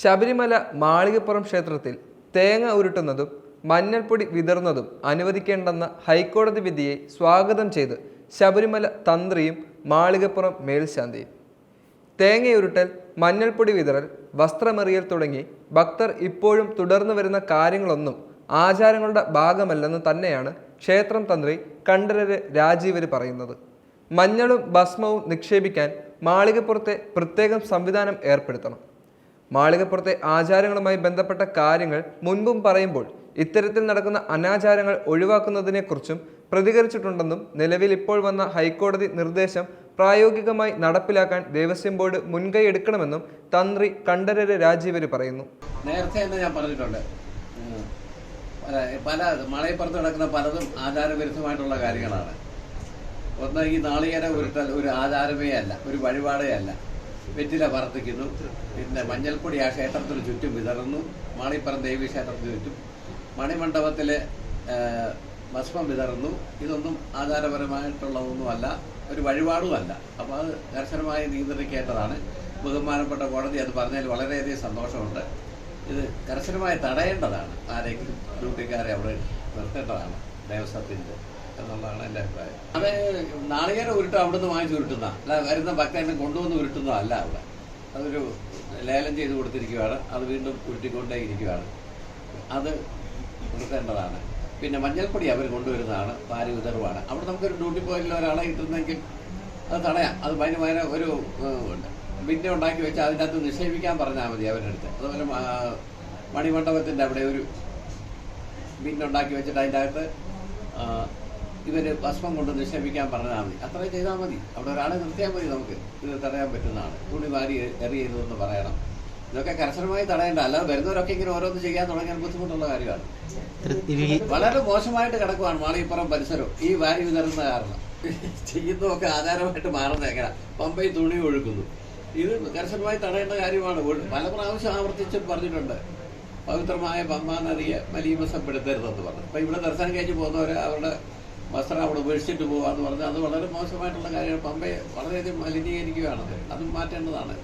ശബരിമല മാളികപ്പുറം ക്ഷേത്രത്തിൽ തേങ്ങ ഉരുട്ടുന്നതും മഞ്ഞൾപ്പൊടി വിതറുന്നതും അനുവദിക്കേണ്ടെന്ന ഹൈക്കോടതി വിധിയെ സ്വാഗതം ചെയ്ത് ശബരിമല തന്ത്രിയും മാളികപ്പുറം മേൽശാന്തിയും. തേങ്ങയുരുട്ടൽ മഞ്ഞൾപ്പൊടി വിതറൽ വസ്ത്രമെറിയൽ തുടങ്ങി ഭക്തർ ഇപ്പോഴും തുടർന്നു വരുന്ന കാര്യങ്ങളൊന്നും ആചാരങ്ങളുടെ ഭാഗമല്ലെന്ന് തന്നെയാണ് ക്ഷേത്രം തന്ത്രി കണ്ഠരര് രാജീവര് പറയുന്നത്. മഞ്ഞളും ഭസ്മവും നിക്ഷേപിക്കാൻ മാളികപ്പുറത്തെ പ്രത്യേകം സംവിധാനം ഏർപ്പെടുത്തണം. മാളികപ്പുറത്തെ ആചാരങ്ങളുമായി ബന്ധപ്പെട്ട കാര്യങ്ങൾ മുൻപും പറയുമ്പോൾ ഇത്തരത്തിൽ നടക്കുന്ന അനാചാരങ്ങൾ ഒഴിവാക്കുന്നതിനെക്കുറിച്ചും പ്രതികരിച്ചിട്ടുണ്ടെന്നും നിലവിൽ ഇപ്പോൾ വന്ന ഹൈക്കോടതി നിർദ്ദേശം പ്രായോഗികമായി നടപ്പിലാക്കാൻ ദേവസ്വം ബോർഡ് മുൻകൈ എടുക്കണമെന്നും തന്ത്രി കണ്ഠരര് രാജീവര് പറയുന്നു. നേരത്തെ തന്നെ ഞാൻ പറഞ്ഞിട്ടുണ്ട്. പല മളയപ്പുറത്ത് നടക്കുന്ന പലതും ആചാരവിരുദ്ധമായിട്ടുള്ള കാര്യങ്ങളാണ്. ഒന്ന് ഈ നാളികേര ഉരുട്ടൽ ഒരു ആചാരമേ അല്ല ഒരു വഴിപാടേ അല്ല. വെറ്റില വർദ്ധിക്കുന്നു പിന്നെ മഞ്ഞൾപ്പൊടി ആ ക്ഷേത്രത്തിന് ചുറ്റും വിതറുന്നു. മാണിപ്പുറം ദേവി ക്ഷേത്രത്തിന് ചുറ്റും മണിമണ്ഡപത്തിലെ ഭസ്മം വിതറുന്നു. ഇതൊന്നും ആചാരപരമായിട്ടുള്ളതൊന്നുമല്ല. ഒരു വഴിപാടുമല്ല. അപ്പോൾ അത് കർശനമായി നിയന്ത്രിക്കേണ്ടതാണ്. ബഹുമാനപ്പെട്ട കോടതി അത് പറഞ്ഞതിൽ വളരെയധികം സന്തോഷമുണ്ട്. ഇത് കർശനമായി തടയേണ്ടതാണ്. ആരെങ്കിലും ഡ്യൂട്ടിക്കാരെ അവിടെ നിർത്തേണ്ടതാണ്. ദേവസ്വത്തിന്റെ എന്നുള്ളതാണ് എന്റെ അഭിപ്രായം. അത് നാളികേരം ഉരുട്ട് അവിടുന്ന് വാങ്ങിച്ച് ഉരുട്ടുന്ന അല്ല വരുന്ന ഭക്തനെ കൊണ്ടുവന്ന് ഉരുട്ടുന്നതല്ല അവിടെ. അതൊരു ലേലം ചെയ്ത് കൊടുത്തിരിക്കുകയാണ് അത് വീണ്ടും ഉരുട്ടിക്കൊണ്ടേ ഇരിക്കുകയാണ് അത് കൊടുക്കേണ്ടതാണ് പിന്നെ മഞ്ഞൾപ്പൊടി അവർ കൊണ്ടുവരുന്നതാണ് പാരി വിതറുവാണ്. അവിടെ നമുക്കൊരു ഡ്യൂട്ടി പോയിന്റിൽ ഒരാളെ കിട്ടുന്നെങ്കിൽ അത് തടയാം. അത് ഭയങ്കര ഭയങ്കര ഒരു ബിന്നെ ഉണ്ടാക്കി വെച്ച് അതിന്റെ അകത്ത് നിക്ഷേപിക്കാൻ പറഞ്ഞാൽ മതി അവരുടെ അടുത്ത്. അതുപോലെ മണിമണ്ഡപത്തിന്റെ അവിടെ ഒരു ബിന്നുണ്ടാക്കി വെച്ചിട്ട് അതിന്റെ അകത്ത് ഇവർ ഭസ്മം കൊണ്ട് നിക്ഷേപിക്കാൻ പറഞ്ഞാൽ മതി. അത്രയും ചെയ്താൽ മതി. അവിടെ ഒരാളെ നിർത്തിയാൽ മതി നമുക്ക്. ഇത് തടയാൻ പറ്റുന്നതാണ്. തുണി വാരി എറിയരുതെന്ന് പറയണം. ഇതൊക്കെ കർശനമായി തടയേണ്ട. അല്ലാതെ വരുന്നവരൊക്കെ ഇങ്ങനെ ഓരോന്ന് ചെയ്യാൻ തുടങ്ങിയാൽ ബുദ്ധിമുട്ടുള്ള കാര്യമാണ്. വളരെ മോശമായിട്ട് കിടക്കുവാണ് മാളിപ്പുറം പരിസരം. ഈ വാരി വിതറുന്ന കാരണം. ചെയ്യുന്നതൊക്കെ ആധാരമായിട്ട് മാറുന്ന എങ്ങനെ പമ്പയിൽ തുണി ഒഴുക്കുന്നു ഇത് കർശനമായി തടയേണ്ട കാര്യമാണ്. പല പ്രാവശ്യം ആവർത്തിച്ച് പറഞ്ഞിട്ടുണ്ട്. പവിത്രമായ പമ്പ നദിയെ മലീമസപ്പെടുത്തരുതെന്ന് പറഞ്ഞു. അപ്പൊ ഇവിടെ ദർശനം കഴിച്ച് പോകുന്നവർ അവരുടെ വസ്ത്രം അവിടെ ഉപേക്ഷിച്ചിട്ട് പോകാന്ന് പറഞ്ഞാൽ അത് വളരെ മോശമായിട്ടുള്ള കാര്യമാണ്. പമ്പയെ വളരെയധികം മലിനീകരിക്കുകയാണത് അത് മാറ്റേണ്ടതാണ്.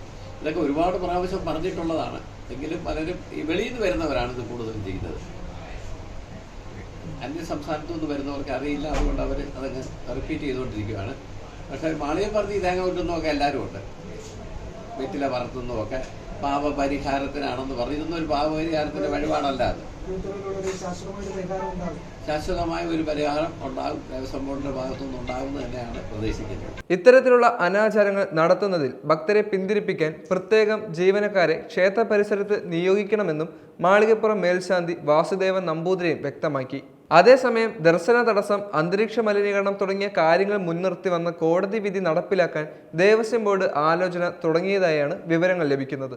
ഇതൊക്കെ ഒരുപാട് പ്രാവശ്യം പറഞ്ഞിട്ടുള്ളതാണ്. എങ്കിലും പലരും ഈ വെളിയിൽ നിന്ന് വരുന്നവരാണ് ഇത് കൂടുതലും ചെയ്യുന്നത്. അന്യ സംസ്ഥാനത്തു നിന്ന് വരുന്നവർക്ക് അറിയില്ല. അതുകൊണ്ട് അവർ അതങ്ങ് റിപ്പീറ്റ് ചെയ്തുകൊണ്ടിരിക്കുകയാണ്. പക്ഷേ മാളിയെ പറഞ്ഞ് ഇതങ്ങ് കിട്ടുന്നതൊക്കെ എല്ലാവരും ഉണ്ട്. വീട്ടിലെ പറത്തുന്നതൊക്കെ പാപപരിഹാരത്തിനാണെന്ന് പറഞ്ഞു. ഇതൊന്നും ഒരു പാപപരിഹാരത്തിന്റെ വഴിപാടല്ല അത്. ശാശ്വതമായ ഒരു പരിഹാരം ഉണ്ടാകും. ദേവസ്വം ബോർഡിന്റെ ഭാഗത്തുനിന്ന് ഉണ്ടാകുമെന്ന് തന്നെയാണ് പ്രതീക്ഷിക്കുന്നത്. ഇത്തരത്തിലുള്ള അനാചാരങ്ങൾ നടത്തുന്നതിൽ ഭക്തരെ പിന്തിരിപ്പിക്കാൻ പ്രത്യേകം ജീവനക്കാരെ ക്ഷേത്ര പരിസരത്ത് നിയോഗിക്കണമെന്നും മാളികപ്പുറം മേൽശാന്തി വാസുദേവൻ നമ്പൂതിരിയും വ്യക്തമാക്കി. അതേസമയം ദർശന തടസ്സം അന്തരീക്ഷ മലിനീകരണം തുടങ്ങിയ കാര്യങ്ങൾ മുൻനിർത്തി വന്ന കോടതി വിധി നടപ്പിലാക്കാൻ ദേവസ്വം ബോർഡ് ആലോചന തുടങ്ങിയതായാണ് വിവരങ്ങൾ ലഭിക്കുന്നത്.